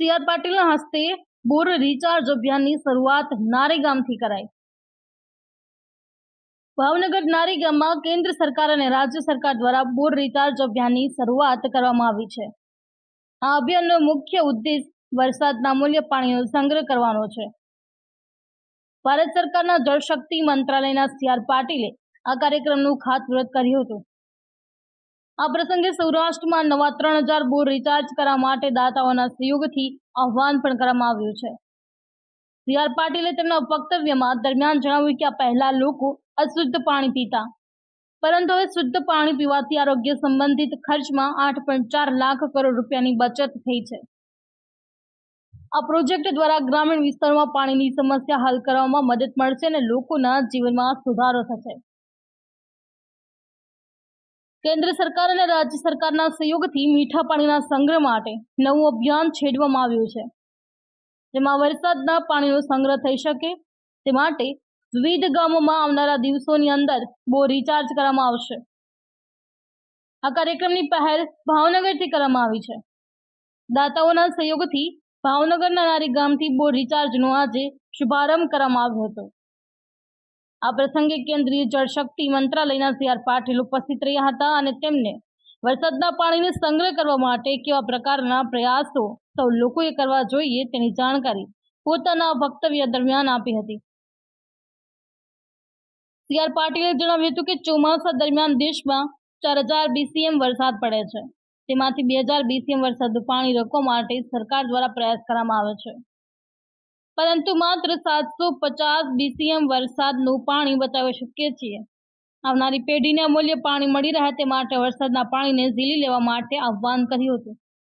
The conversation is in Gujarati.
સી આર પાટીલના હસ્તે બોર રિચાર્જ અભિયાનની શરૂઆત નારી ગામથી કરાઈ. ભાવનગર નારી ગામમાં કેન્દ્ર સરકાર અને રાજ્ય સરકાર દ્વારા બોર રિચાર્જ અભિયાનની શરૂઆત કરવામાં આવી છે. આ અભિયાનનો મુખ્ય ઉદ્દેશ વરસાદના મૂલ્ય પાણીનો સંગ્રહ કરવાનો છે. ભારત સરકારના જળશક્તિ મંત્રાલયના સી આર પાટીલે આ કાર્યક્રમનું ખાતમુહૂર્ત કર્યું હતું. આ પ્રસંગે સૌરાષ્ટ્રમાં નવા ત્રણ હજાર બોર રિચાર્જ કરવા માટે દાતાઓના સહયોગથી આહવાન પણ કરવામાં આવ્યું છે. સી આર પાટીલે તેમના વક્તવ્યમાં દરમિયાન જણાવ્યું કે આ પહેલા લોકો અશુદ્ધ પાણી પીતા. પરંતુ હવે શુદ્ધ પાણી પીવાથી આરોગ્ય સંબંધિત ખર્ચમાં આઠ પોઈન્ટ ચાર લાખ કરોડ રૂપિયાની બચત થઈ છે. આ પ્રોજેક્ટ દ્વારા ગ્રામીણ વિસ્તારોમાં પાણીની સમસ્યા હલ કરવામાં મદદ મળશે અને લોકોના જીવનમાં સુધારો થશે. કેન્દ્ર સરકાર અને રાજ્ય સરકારના સહયોગથી મીઠા પાણીના સંગ્રહ માટે નવું અભિયાન છેડવામાં આવ્યું છે. જેમાં વરસાદના પાણીનો સંગ્રહ થઈ શકે તે માટે વિવિધ ગામોમાં આવનારા દિવસોની અંદર બોર રિચાર્જ કરવામાં આવશે. આ કાર્યક્રમની પહેલ ભાવનગરથી કરવામાં આવી છે. દાતાઓના સહયોગથી ભાવનગરના નારી ગામથી બોર રિચાર્જનો આજે શુભારંભ કરવામાં આવ્યો હતો. આ પ્રસંગે કેન્દ્રીય જળશક્તિ મંત્રાલયના સી આર પાટીલ ઉપસ્થિત રહ્યા હતા અને તેમને વરસાદના પાણીને સંગ્રહ કરવા માટે કેવા પ્રકારના પ્રયાસો સૌ લોકોએ કરવા જોઈએ તેની જાણકારી પોતાના વક્તવ્ય દરમિયાન આપી હતી. સી આર પાટીલે જણાવ્યું હતું કે ચોમાસા દરમિયાન દેશમાં ચાર હજાર બીસીએમ વરસાદ પડે છે. તેમાંથી બે હજાર બીસીએમ વરસાદનું પાણી રોકવા માટે સરકાર દ્વારા પ્રયાસ કરવામાં આવે છે. પરંતુ માત્ર સાતસો પચાસ બીસીએમ વરસાદનું પાણી બચાવી શકીએ છીએ. આવનારી પેઢીને અમૂલ્ય પાણી મળી રહે તે માટે વરસાદના પાણીને ઝીલી લેવા માટે આહવાન કર્યું હતું.